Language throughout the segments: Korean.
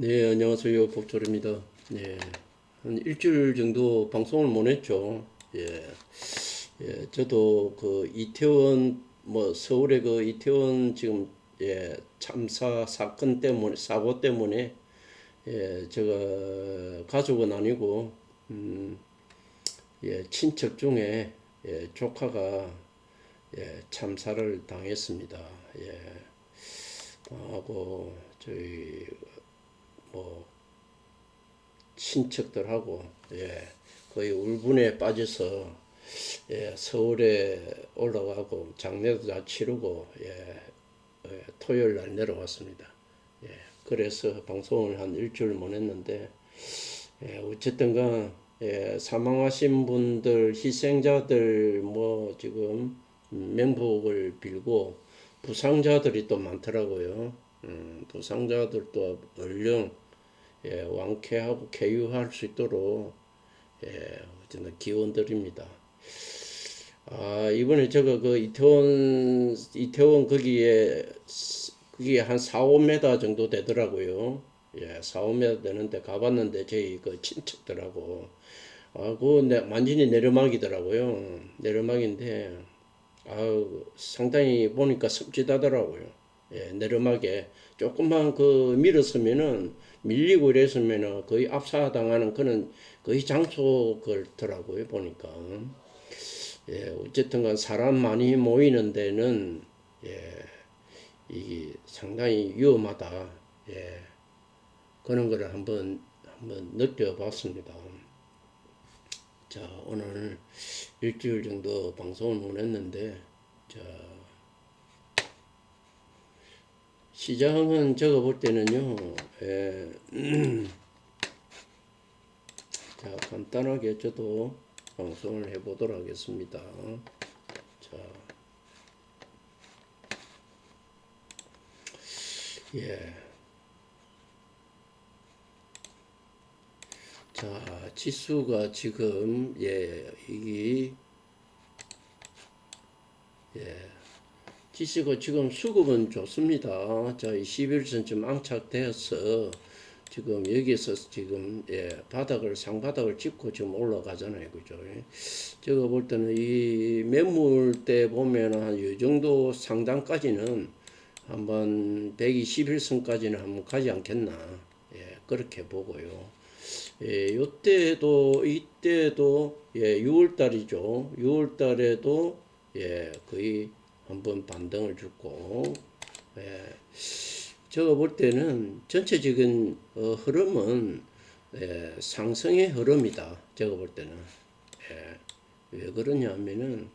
네, 안녕하세요. 복조입니다. 예, 한 일주일 정도 방송을 못 했죠. 예, 예, 저도 그 이태원, 뭐, 서울의 그 이태원 지금, 예, 참사 사건 때문에, 사고 때문에, 예, 제가 가족은 아니고, 음, 예, 친척 중에, 예, 조카가, 예, 참사를 당했습니다. 예, 당하고, 저희, 뭐 친척들하고 예 거의 울분에 빠져서 예 서울에 올라가고 장례도 다 치르고 예, 예 토요일 날 내려왔습니다. 예 그래서 방송을 한 일주일 못 했는데 예 어쨌든간 예 사망하신 분들 희생자들 뭐 지금 명복을 빌고 부상자들이 또 많더라고요. 음, 부상자들 도 얼른 예, 완쾌하고 쾌유할 수 있도록 예, 어쨌든 기원 드립니다. 아, 이번에 제가 그 이태원 이태원 거기에 그게 한 4, 5m 정도 되더라고요. 예, 4, 5m 되는데 가봤는데 저희 그 친척들하고 아, 그 내, 완전히 내려막이더라고요. 내려막인데 아우 상당히 보니까 습지다더라고요. 예, 내려막에 조금만 그 밀었으면은 밀리고 이랬으면은 거의 압사당하는 그런 거의 장소 그렇더라고요 보니까 예, 어쨌든간 사람 많이 모이는 데는 예, 이게 상당히 위험하다 예, 그런 거를 한번 한번 느껴봤습니다. 자 오늘 일주일 정도 방송을 못 했는데 자 시장은 제가 볼 때는요, 예, 자, 간단하게 저도 방송을 해보도록 하겠습니다. 자, 예. 자, 지수가 지금, 예, 이게, 예. 지수가 지금 수급은 좋습니다. 자, 21선쯤 안착되어서 지금 여기서 지금 예, 바닥을 상바닥을 짚고 지금 올라가잖아요. 그죠? 제가 볼 때는 이 매물대 보면 한이 정도 상단까지는 한번 121선까지는 한번 가지 않겠나. 예, 그렇게 보고요. 예, 요때도 이때도 예, 6월 달이죠. 6월 달에도 예, 거의 한번 반등을 주고 예, 제가 볼 때는 전체적인 어, 흐름은 예, 상승의 흐름이다. 제가 볼 때는. 예, 왜 그러냐면은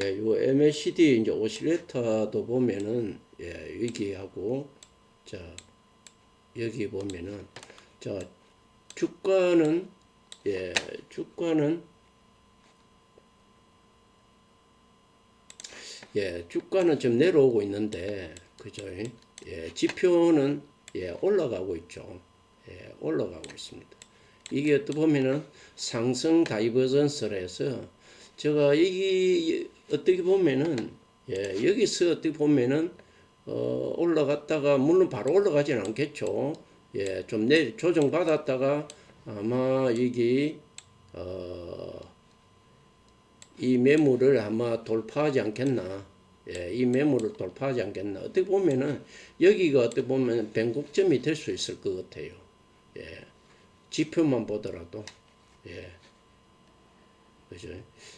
예, 요 MACD 이제 오실레타도 보면은 예, 여기하고 자 여기 보면은 자 주가는 예, 주가는 예, 주가는 좀 내려오고 있는데, 그죠? 예, 지표는 예, 올라가고 있죠. 예, 올라가고 있습니다. 이게 어떻게 보면은 상승 다이버전스라 해서 제가 이게 어떻게 보면은 예, 여기서 어떻게 보면은 어, 올라갔다가 물론 바로 올라가지는 않겠죠. 예, 좀 내 조정 받았다가 아마 이게 어, 이 매물을 아마 돌파하지 않겠나. 예, 이 매물을 돌파하지 않겠나. 어떻게 보면은 여기가 어떻게 보면 변곡점이 될 수 있을 것 같아요. 예, 지표만 보더라도 예, 그죠.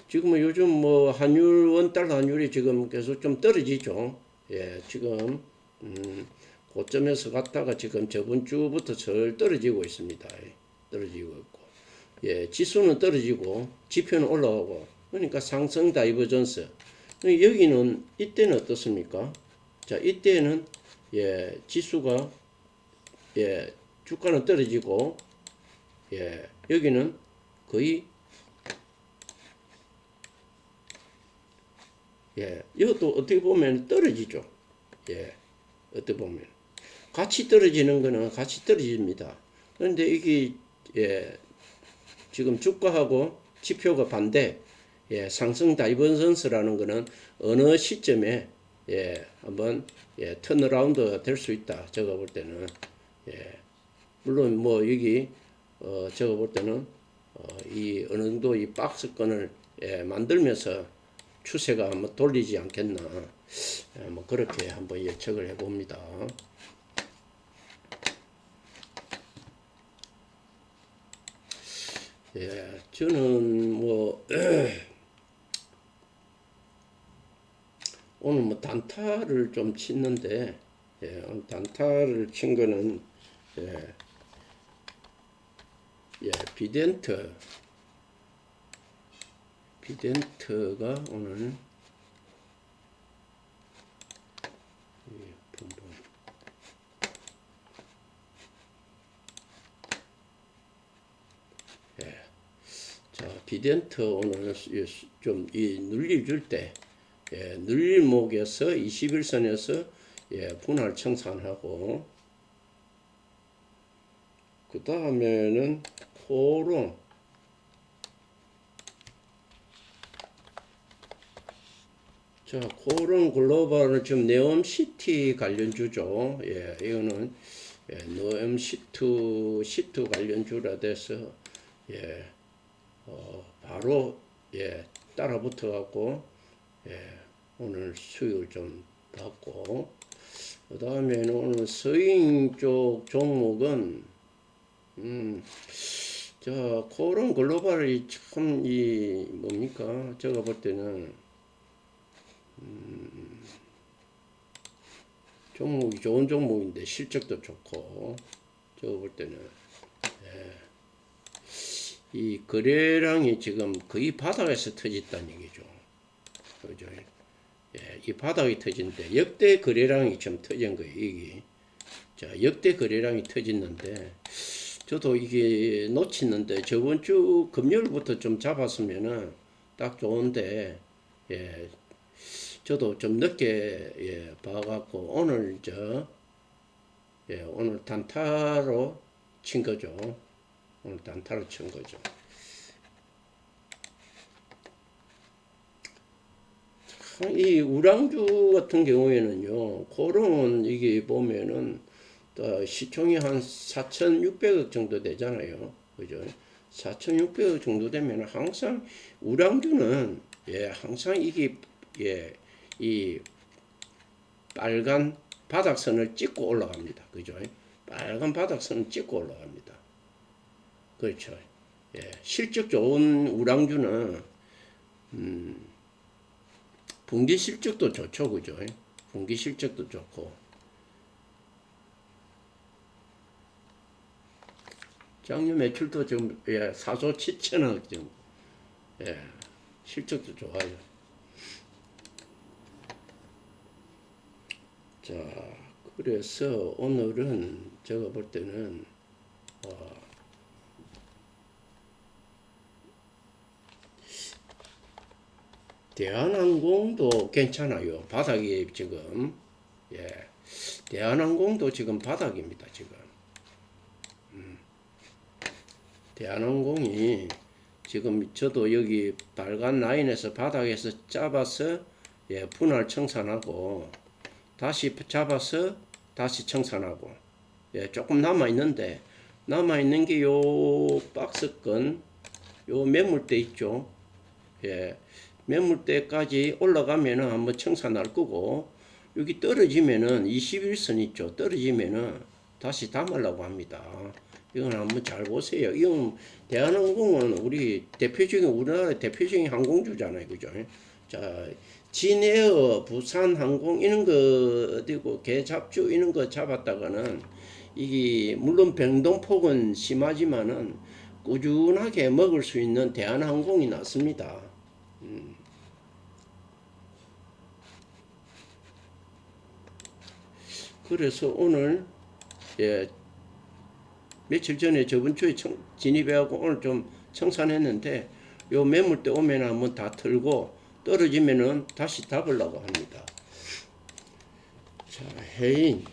지금은 요즘 뭐 환율 원달 환율이 지금 계속 좀 떨어지죠. 예, 지금 음, 고점에서 갔다가 지금 저번 주부터 절 떨어지고 있습니다. 예, 떨어지고 있고, 예, 지수는 떨어지고 지표는 올라가고 그러니까 상승 다이버전스. 여기는 이때는 어떻습니까? 자, 이때는 예, 지수가 예, 주가는 떨어지고 예, 여기는 거의 예, 이것도 어떻게 보면 떨어지죠. 예, 어떻게 보면 같이 떨어지는 거는 같이 떨어집니다. 그런데 이게 예, 지금 주가하고 지표가 반대 예, 상승 다이버전스라는 것은 어느 시점에 예, 한번 예, 턴어라운드 될 수 있다. 제가 볼 때는 예, 물론 뭐 여기 어, 제가 볼 때는 어, 이 어느 정도 이 박스권을 예, 만들면서 추세가 한번 돌리지 않겠나. 예, 뭐 그렇게 한번 예측을 해봅니다. 예, 저는 뭐 오늘 뭐 단타를 좀 치는데 예, 단타를 친 거는 예, 예, 비덴트 비덴트가 오늘 예. 예. 자, 비덴트 오늘 좀 이 눌려줄 때, 예, 눌림목에서 21선에서 예, 분할 청산하고, 그 다음에는 코롱, 자, 코롱 글로벌은 지금 네옴시티 관련주죠. 예, 이거는 예, 네옴시트 시트 관련주라 돼서 예, 어, 바로 예, 따라 붙어 갖고 예, 오늘 수익을 좀 받고 그 다음에는 오늘 서잉 쪽 종목은 음, 자 코론 글로벌이 참 이 뭡니까 제가 볼 때는 음, 종목이 좋은 종목인데 실적도 좋고 제가 볼 때는 이 거래량이 지금 거의 바닥에서 터졌다는 얘기죠. 그죠? 예, 이 바닥이 터진데 역대 거래량이 좀 터진 거예요. 이게 자 역대 거래량이 터졌는데 저도 이게 놓치는데 저번 주 금요일부터 좀 잡았으면은 딱 좋은데 예 저도 좀 늦게 예 봐갖고 오늘 저 예, 오늘 단타로 친 거죠. 오늘 단타로 친 거죠. 이 우랑주 같은 경우에는요, 그런 이게 보면은 또 시총이 한 4,600억 정도 되잖아요. 그죠? 4,600억 정도 되면 항상 우랑주는 예, 항상 이게 예, 이 빨간 바닥선을 찍고 올라갑니다. 그죠? 빨간 바닥선을 찍고 올라갑니다. 그렇죠. 예, 실적 좋은 우랑주는 음, 분기 실적도 좋죠, 그죠? 분기 실적도 좋고. 작년 매출도 지금 예, 4조 7천억 지금 예, 실적도 좋아요. 자, 그래서 오늘은 제가 볼 때는 어, 대한항공도 괜찮아요. 바닥이 지금 예, 대한항공도 지금 바닥입니다. 지금 음. 대한항공이 지금 저도 여기 빨간 라인에서 바닥에서 잡아서 예, 분할 청산하고 다시 잡아서 다시 청산하고 예, 조금 남아 있는데 남아 있는 게 요 박스권 요 매물대 있죠. 예. 매물대까지 올라가면은 한번 청산할 거고 여기 떨어지면은 21선 있죠. 떨어지면은 다시 담으려고 합니다. 이건 한번 잘 보세요. 이건 대한항공은 우리 대표적인 우리나라 대표적인 항공주잖아요. 그죠? 자, 진에어, 부산항공 이런 거 어디고 개잡주 이런 거 잡았다가는 이게 물론 병동폭은 심하지만은 꾸준하게 먹을 수 있는 대한항공이 났습니다. 음. 그래서 오늘 예 며칠 전에 저번 주에 청, 진입해갖고 오늘 좀 청산했는데 요 매물대 오면 한번 다 털고 떨어지면은 다시 잡으려고 합니다. 자 해인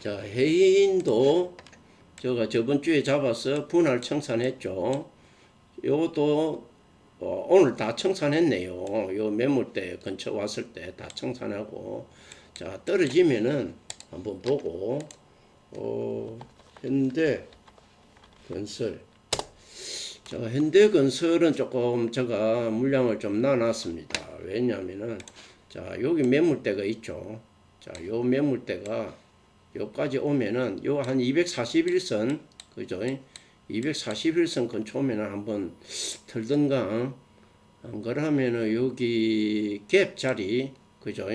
자 해인도 제가 저번 주에 잡아서 분할 청산했죠. 요것도 어, 오늘 다 청산했네요. 요 매물대 근처 왔을 때 다 청산하고 자 떨어지면은 한번 보고 어, 현대 건설 자 현대 건설은 조금 제가 물량을 좀 나눴습니다. 왜냐하면은 자 여기 매물대가 있죠. 자요 매물대가 요까지 오면은 요 한 241선 그죠? 241선 근처 오면은 한번 틀든가 안 그러면은 여기 갭 자리 그죠?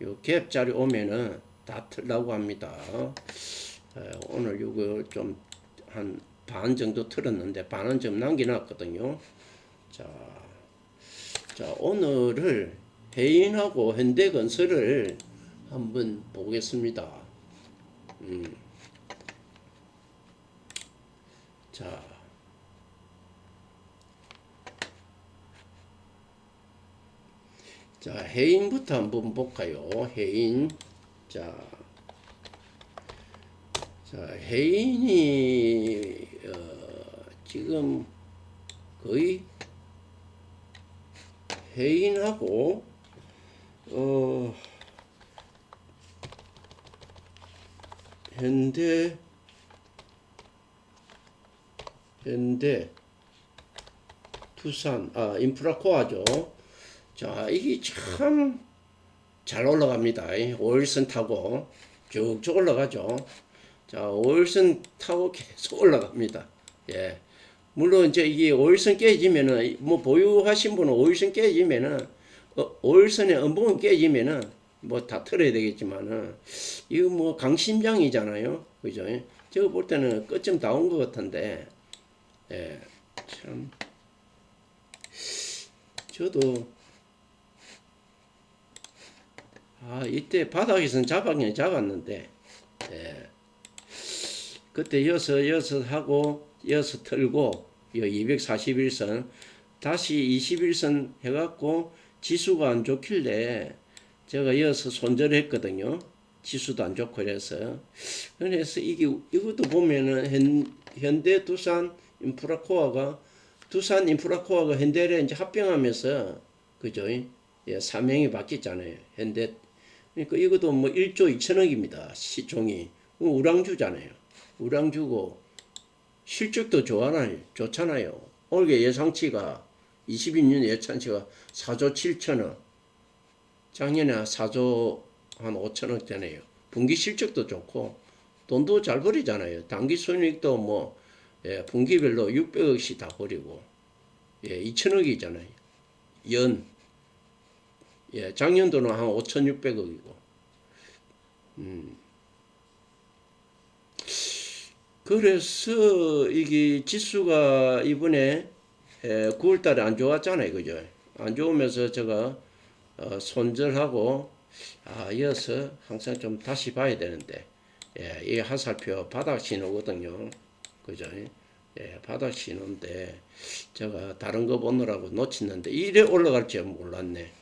요갭 자리 오면은 다 틀라고 합니다. 에, 오늘 요거 좀 한 반 정도 틀었는데 반은 좀 남겨놨거든요. 자, 자 오늘을 해인하고 현대건설을 한번 보겠습니다. 음. 자. 자, 해인부터 한번 볼까요? 해인. 자. 자, 해인이 어, 지금 거의 해인하고 어 현대 현대 투산 아 인프라코아죠. 자 이게 참 잘 올라갑니다. 5일선 타고 쭉쭉 올라가죠. 자 5일선 타고 계속 올라갑니다. 예. 물론 이제 이게 5일선 깨지면은 뭐 보유하신 분은 5일선 깨지면은 어, 5일선의 음봉은 깨지면은 뭐 다 털어야 되겠지만은 이거 뭐 강심장이잖아요. 그죠? 제가 볼 때는 끝좀 다온 것 같은데 예, 참. 저도 아 이때 바닥에서는 잡았긴 잡았는데 예, 그때 여섯 여섯 하고 여섯 털고 요 241선 다시 21선 해갖고 지수가 안 좋길래 제가 이어서 손절했거든요. 지수도 안 좋고 그래서. 그래서 이게 이것도 보면은 현, 현대 두산 인프라코어가 두산 인프라코어가 현대를 이제 합병하면서 그죠? 예, 사명이 바뀌었잖아요. 현대 그러니까 이것도 뭐 1조 2천억입니다. 시총이 우량주잖아요. 우량주고 실적도 좋아요. 좋잖아요. 올해 예상치가 22년 예상치가 4조 7천억. 작년에 4조 한 5천억 되네요. 분기 실적도 좋고 돈도 잘 벌이잖아요. 단기 순이익도 뭐 예, 분기별로 600억씩 다 벌이고 예, 2천억이잖아요. 연 예, 작년도는 한 5,600억이고 음. 그래서 이게 지수가 이번에 에, 9월 달에 안 좋았잖아요, 그죠? 안 좋으면서 제가 어, 손절하고 아 이어서 항상 좀 다시 봐야 되는데 예, 이 화살표 바닥 신호거든요, 그죠? 예, 바닥 신호인데 제가 다른 거 보느라고 놓쳤는데 이래 올라갈 줄 몰랐네.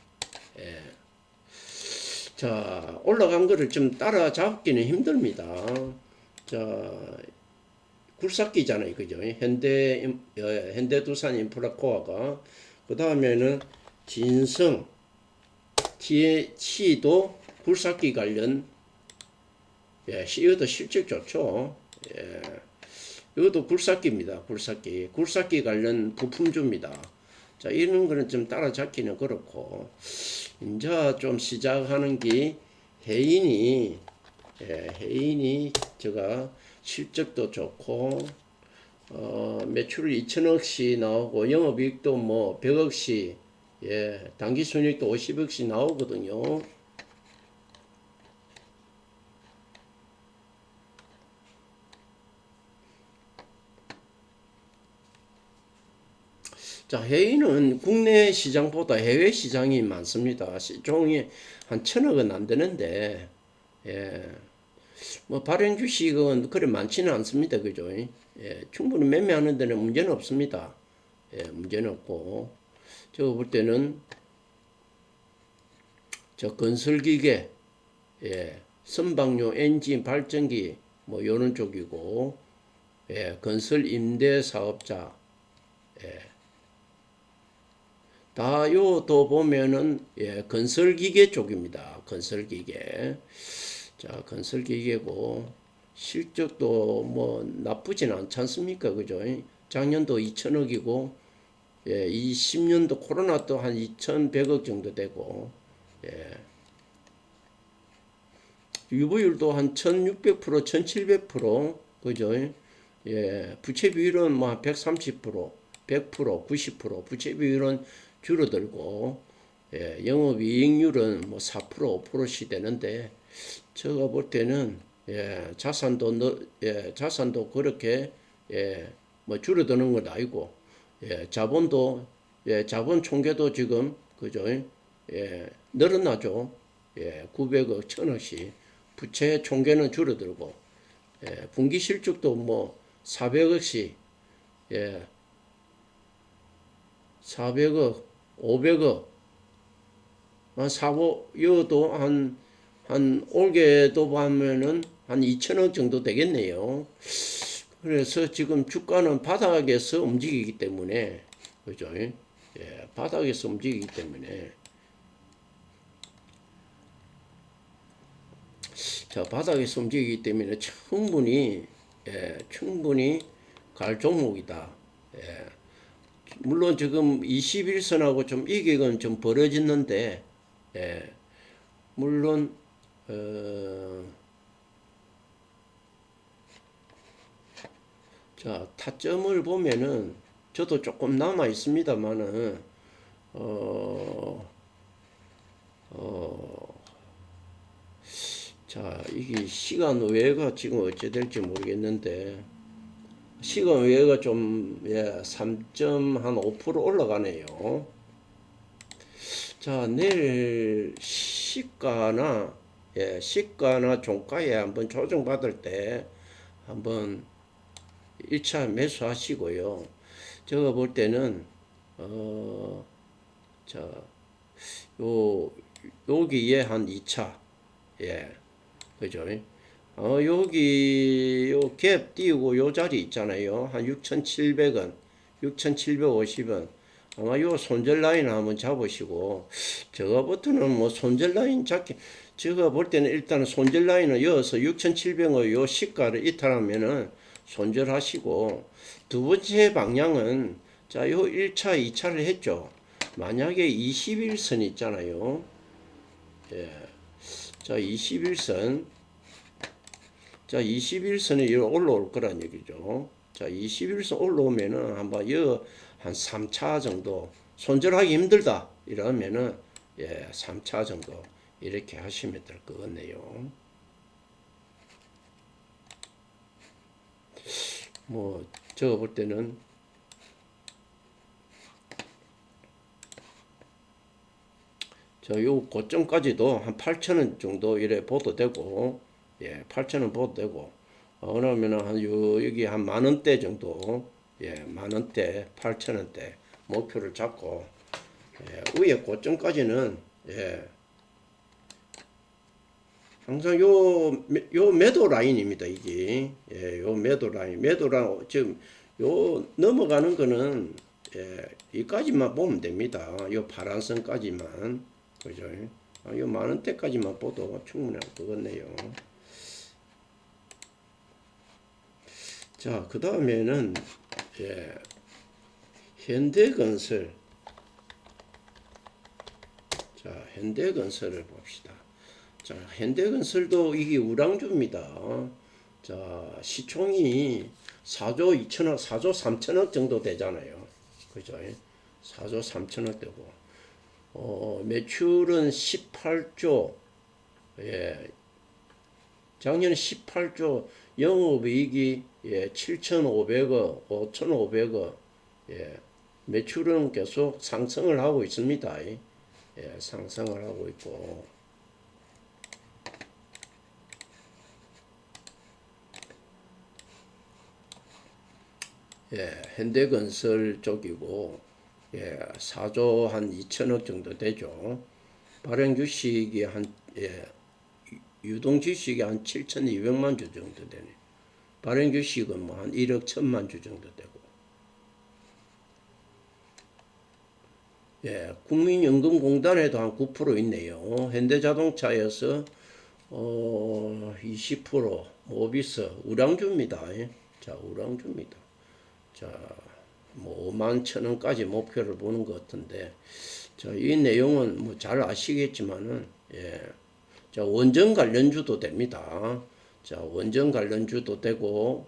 예. 자 올라간 거를 좀 따라잡기는 힘듭니다. 자 굴삭기잖아요. 그죠? 현대, 어, 현대두산 인프라코어가. 그 다음에는 진성, TH도 굴삭기 관련, 예, 이것도 실적 좋죠. 예. 이것도 굴삭기입니다. 굴삭기. 굴삭기 관련 부품주입니다. 자, 이런 거는 좀 따라잡기는 그렇고, 이제 좀 시작하는 게 해인이, 예, 해인이 제가 실적도 좋고 어, 매출 2천억씩 나오고 영업이익도 뭐 100억씩 예, 단기 순이익도 50억씩 나오거든요. 자, 해외는 국내 시장보다 해외 시장이 많습니다. 시종이 한 천억은 안 되는데, 예. 뭐 발행 주식은 그래 많지는 않습니다. 그죠? 예, 충분히 매매하는 데는 문제는 없습니다. 예, 문제는 없고. 제가 볼 때는 저 건설기계, 예, 선박용 엔진 발전기 뭐 요런 쪽이고, 예, 건설 임대 사업자, 예, 다 요도 보면은 예, 건설기계 쪽입니다. 건설기계. 자, 건설기계고 실적도 뭐 나쁘진 않지 않습니까? 그죠? 작년도 2천억이고 예, 이 10년도 코로나 또 한 2,100억 정도 되고 예. 유보율도 한 1,600%, 1,700% 그죠? 예, 부채 비율은 뭐 한 130%, 100%, 90% 부채 비율은 줄어들고 예, 영업이익률은 뭐 4%, 5%씩 되는데 제가 볼 때는 예, 자산도 너, 예, 자산도 그렇게 예, 뭐 줄어드는 건 아니고 예, 자본도 예, 자본 총계도 지금 그죠? 예, 늘어나죠. 예, 900억, 1000억씩 부채 총계는 줄어들고 예, 분기 실적도 뭐 400억씩 예, 400억, 500억 한 사고 여도 한, 한 올게도 보면은 한 2천억 정도 되겠네요. 그래서 지금 주가는 바닥에서 움직이기 때문에 그죠? 예, 바닥에서 움직이기 때문에 자 바닥에서 움직이기 때문에 충분히 예, 충분히 갈 종목이다. 예. 물론 지금 21선하고 좀 이격은 좀 벌어졌는데 예. 물론 어, 자 타점을 보면은 저도 조금 남아 있습니다만은 어, 어, 자 이게 시간 외가 지금 어찌 될지 모르겠는데 시간 외가 좀 예, 3.5% 올라가네요. 자, 내일 시가나 예, 시가나 종가에 한번 조정받을 때 한번 1차 매수하시고요. 제가 볼 때는 어, 자, 요 여기에 한 2차 예. 그죠? 어, 여기 요 갭 띄우고 요 자리 있잖아요. 한 6,700원, 6,750원. 아마 요 손절 라인 한번 잡으시고 저거부터는 뭐 손절 라인 잡기 제가 볼 때는 일단은 손절 라인을 이어서 6,700원 요 시가를 이탈하면은 손절하시고 두 번째 방향은 자 요 1차, 2차를 했죠. 만약에 21선 있잖아요. 예. 자, 21선. 자, 21선이 여기 올라올 거란 얘기죠. 자, 21선 올라오면은 한번 여한 3차 정도 손절하기 힘들다. 이러면은 예, 3차 정도 이렇게 하시면 될 것 같네요. 뭐 제가 볼 때는 자, 요 고점까지도 한 8,000원 정도 이래 보도 되고, 예, 8,000원 보도 되고, 어, 그러면은 한 요, 여기 한 만 원대 정도, 예, 만 원대, 8,000원대 목표를 잡고, 예, 위에 고점까지는, 예, 항상 요, 매- 요 매도 라인입니다, 이게. 예, 요 매도 라인. 매도 라인, 지금 요 넘어가는 거는, 예, 이까지만 보면 됩니다. 요 파란 선까지만. 그죠? 아, 요 많은 때까지만 봐도 충분할 것 같네요. 자, 그 다음에는, 예, 현대건설. 자, 현대건설을 봅시다. 자, 현대건설도 이게 우량주입니다. 자, 시총이 4조 2천억, 4조 3천억 정도 되잖아요. 그죠? 4조 3천억 되고. 어, 매출은 18조, 예, 작년 18조, 영업이익이 예, 7,500억, 5,500억, 예, 매출은 계속 상승을 하고 있습니다. 예, 상승을 하고 있고, 예, 현대건설 쪽이고, 예, 4조 한 2천억 정도 되죠. 발행 주식이 한, 예, 유동 주식이 한 7,200만 주 정도 되네. 발행 주식은 뭐 한 1억 1천만 주 정도 되고. 예, 국민연금공단에도 한 9% 있네요. 현대자동차에서 어, 20%, 모비스, 우량주입니다. 예. 자, 우량주입니다. 자, 뭐 5만 천 원까지 목표를 보는 것 같은데, 자, 이 내용은 뭐 잘 아시겠지만은, 예, 자, 원전 관련주도 됩니다. 자, 원전 관련주도 되고,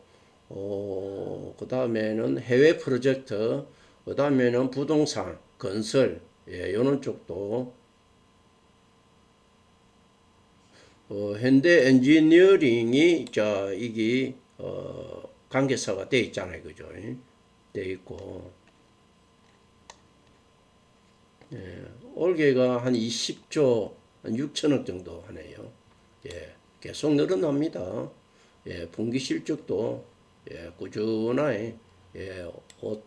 어, 그 다음에는 해외 프로젝트, 그 다음에는 부동산, 건설, 예, 요런 쪽도, 어, 현대 엔지니어링이, 자, 이게, 어, 관계사가 돼 있잖아요. 그죠? 돼 있고. 예, 올해가 한 20조, 한 6천억 정도 하네요. 예, 계속 늘어납니다. 예, 분기 실적도 예, 꾸준하게 예, 5,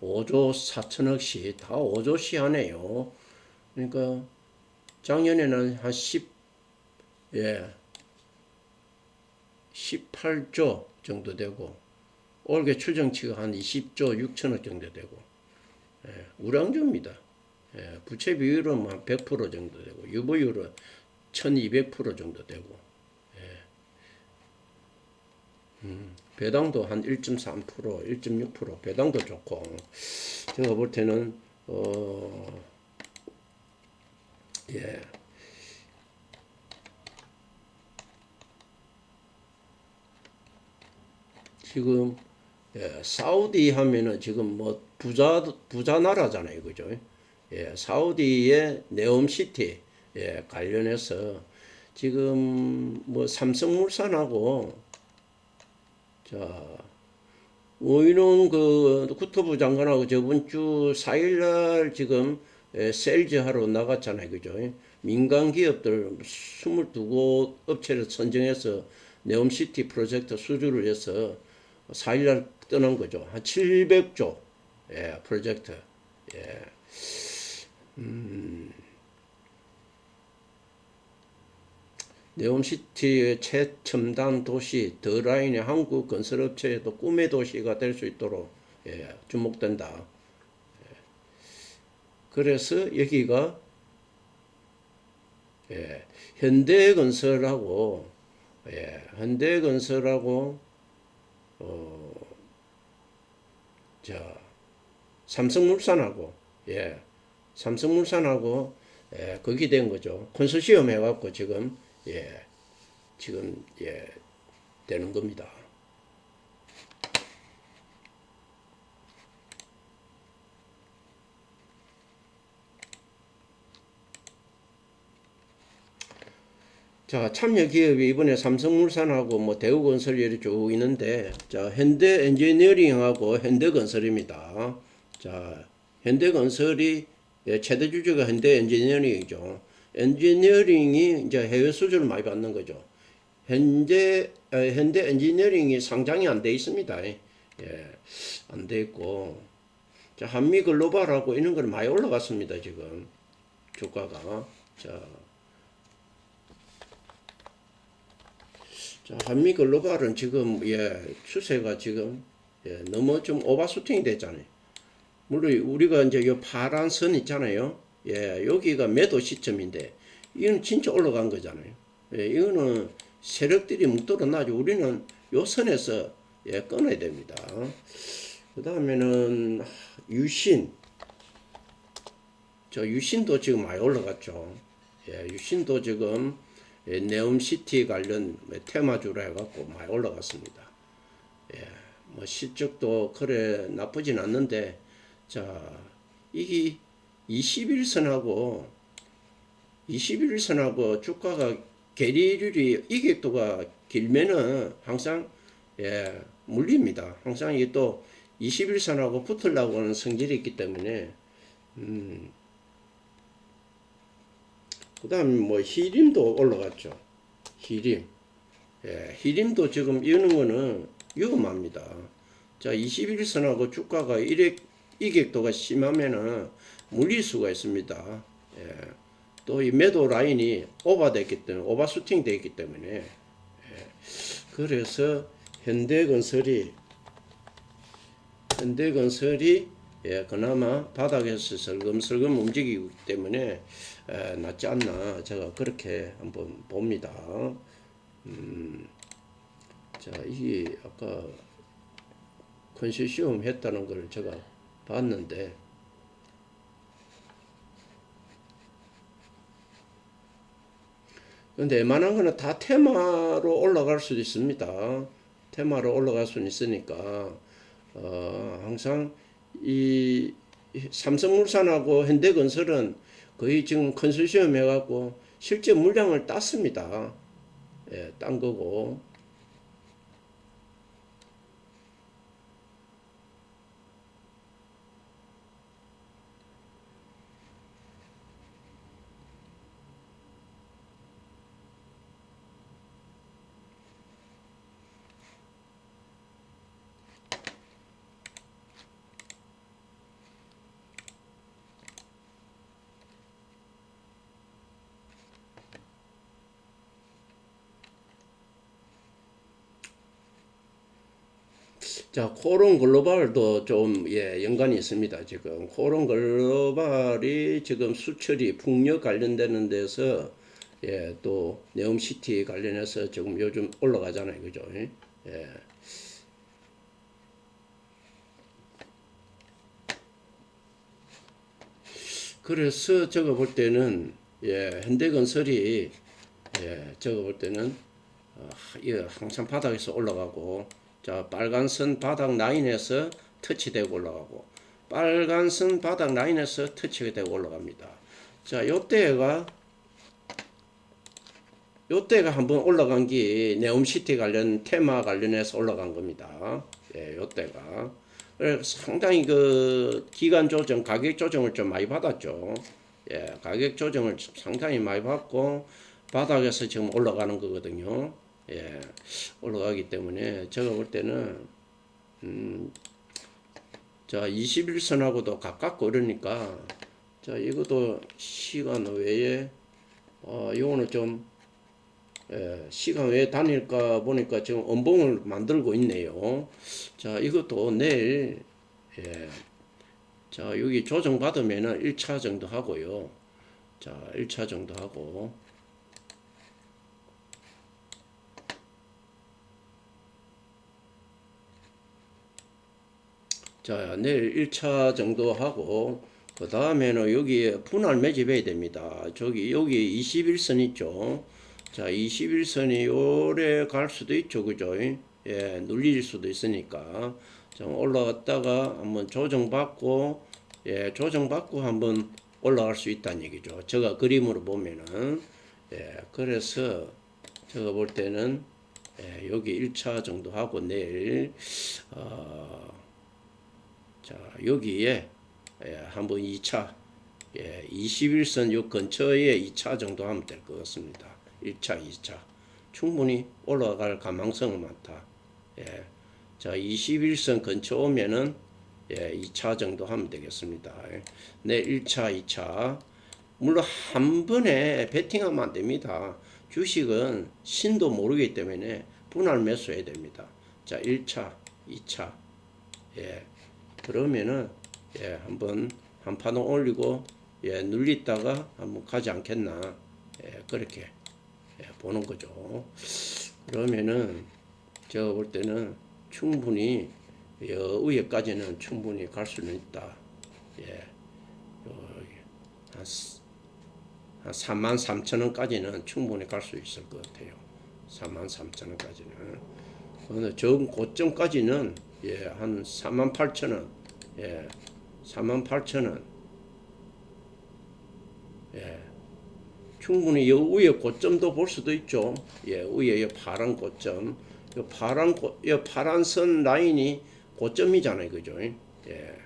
5조 4천억씩 다 5조씩 하네요. 그러니까 작년에는 한 10, 예, 18조 정도 되고 올해 추정치가 한 20조 6천억 정도 되고 예, 우량주입니다. 예, 부채 비율은 한 100% 정도 되고 유보율은 1200% 정도 되고 예. 음, 배당도 한 1.3% 1.6% 배당도 좋고 제가 볼 때는 어, 예. 지금 예, 사우디 하면은 지금 뭐 부자 부자 나라잖아요, 그죠? 예, 사우디의 네옴시티 예, 관련해서 지금 뭐 삼성물산하고 자 오이론 그 국토부 장관하고 저번 주 4일날 지금 예, 셀즈 하러 나갔잖아요, 그죠? 민간 기업들 22곳 업체를 선정해서 네옴시티 프로젝트 수주를 해서 4일날 떠난 거죠. 한 700조 예, 프로젝트. 예. 음. 네옴시티의 최첨단 도시 더라인의 한국 건설업체에도 꿈의 도시가 될 수 있도록 예, 주목된다. 예. 그래서 여기가 예, 현대건설하고 예, 현대건설하고 어, 자, 삼성물산하고, 예, 삼성물산하고, 예, 거기 된 거죠. 컨소시엄 해갖고 지금, 예, 지금, 예, 되는 겁니다. 자, 참여 기업이 이번에 삼성물산하고 뭐 대우건설 이렇게 쭉 있는데, 자, 현대 엔지니어링하고 현대건설입니다. 자, 현대건설이 예, 최대 주주가 현대 엔지니어링이죠. 엔지니어링이 이제 해외 수주를 많이 받는 거죠. 현재 어, 현대 엔지니어링이 상장이 안 돼 있습니다. 예, 안 돼 있고, 자, 한미 글로벌하고 이런 걸 많이 올라갔습니다. 지금 주가가. 자. 자, 한미 글로벌은 지금 예, 추세가 지금 예, 너무 좀 오버슈팅이 됐잖아요. 물론 우리가 이제 이 파란 선 있잖아요. 예, 여기가 매도 시점인데 이건 진짜 올라간 거잖아요. 예, 이거는 세력들이 묵도록 나죠. 우리는 요 선에서 예, 끊어야 됩니다. 그 다음에는 유신. 저 유신도 지금 많이 올라갔죠. 예, 유신도 지금 예, 네옴시티 관련 테마주로 해갖고 많이 올라갔습니다. 예, 뭐 실적도 그래 나쁘진 않는데, 자, 이게 21선하고 21선하고 주가가 계리율이 이격도가 길면은 항상 예, 물립니다. 항상 이게 또 21선하고 붙으려고 하는 성질이 있기 때문에 음, 그 다음에 뭐 히림도 올라갔죠. 히림. 예, 히림도 지금 이런 거는 위험합니다. 자, 21선하고 주가가 이래, 이격도가 심하면은 물릴 수가 있습니다. 예, 또 이 매도 라인이 오버됐기 때문에, 오버슈팅 되기 때문에, 예, 그래서 현대건설이, 현대건설이 예, 그나마 바닥에서 슬금슬금 움직이기 때문에 에, 낫지 않나 제가 그렇게 한번 봅니다. 음, 자, 이게 아까 컨시시움 했다는 걸 제가 봤는데 근데 웬만한 거는 다 테마로 올라갈 수도 있습니다. 테마로 올라갈 수는 있으니까 어, 항상 이 삼성물산하고 현대건설은 거의 지금 컨소시엄 해갖고 실제 물량을 땄습니다. 예, 딴 거고. 자, 코론 글로벌도 좀, 예, 연관이 있습니다. 지금. 코론 글로벌이 지금 수출이 풍력 관련되는 데서, 예, 또, 네옴시티 관련해서 지금 요즘 올라가잖아요. 그죠? 예. 그래서 저거 볼 때는, 예, 현대건설이, 예, 저거 볼 때는, 어, 예, 항상 바닥에서 올라가고, 자, 빨간 선 바닥 라인에서 터치되고 올라가고, 빨간 선 바닥 라인에서 터치가 되고 올라갑니다. 자, 요때가, 요때가 한번 올라간 게 네옴시티 관련, 테마 관련해서 올라간 겁니다. 예, 요때가. 상당히 그 기간 조정, 가격 조정을 좀 많이 받았죠. 예, 가격 조정을 상당히 많이 받고, 바닥에서 지금 올라가는 거거든요. 예, 올라가기 때문에 제가 볼 때는 음, 자 21선하고도 가깝고 그러니까 자 이것도 시간 외에 어 요거는 좀 예, 시간 외에 다닐까 보니까 지금 음봉을 만들고 있네요. 자 이것도 내일 예, 자 여기 조정 받으면은 1차 정도 하고요. 자 1차 정도 하고 자, 내일 1차 정도 하고, 그 다음에는 여기 분할 매집해야 됩니다. 저기, 여기 21선 있죠. 자, 21선이 요래 갈 수도 있죠. 그죠? 예, 눌릴 수도 있으니까. 좀 올라갔다가 한번 조정받고, 예, 조정받고 한번 올라갈 수 있다는 얘기죠. 제가 그림으로 보면은, 예, 그래서 제가 볼 때는, 예, 여기 1차 정도 하고 내일, 어, 자, 여기에 예, 한번 2차 예, 21선 요 근처에 2차 정도 하면 될 것 같습니다. 1차, 2차 충분히 올라갈 가망성은 많다. 예. 자, 21선 근처 오면은 예, 2차 정도 하면 되겠습니다. 네, 1차, 2차. 물론 한 번에 베팅하면 안 됩니다. 주식은 신도 모르기 때문에 분할 매수해야 됩니다. 자, 1차, 2차. 예. 그러면은 예, 한번 한 파동 올리고 예, 눌리다가 한번 가지 않겠나 예, 그렇게 예, 보는 거죠. 그러면은 제가 볼 때는 충분히 여 위에까지는 충분히 갈 수는 있다. 예, 한, 한 3만 3천 원까지는 충분히 갈 수 있을 것 같아요. 3만 3천 원까지는. 저 고점까지는 예, 한 4만 8천 원, 예, 4만 8천 원, 예, 충분히 여 위에 고점도 볼 수도 있죠. 예, 위에 이 파란 고점, 이 파란 고, 이 파란 선 라인이 고점이잖아요, 그죠? 예,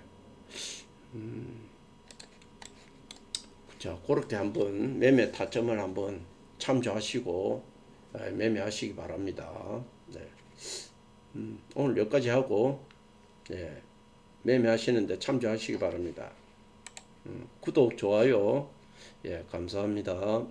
음, 자, 그렇게 한번 매매 타점을 한번 참조하시고 예, 매매하시기 바랍니다. 네. 음, 오늘 여기까지 하고 예, 매매하시는데 참조하시기 바랍니다. 음, 구독, 좋아요 예, 감사합니다.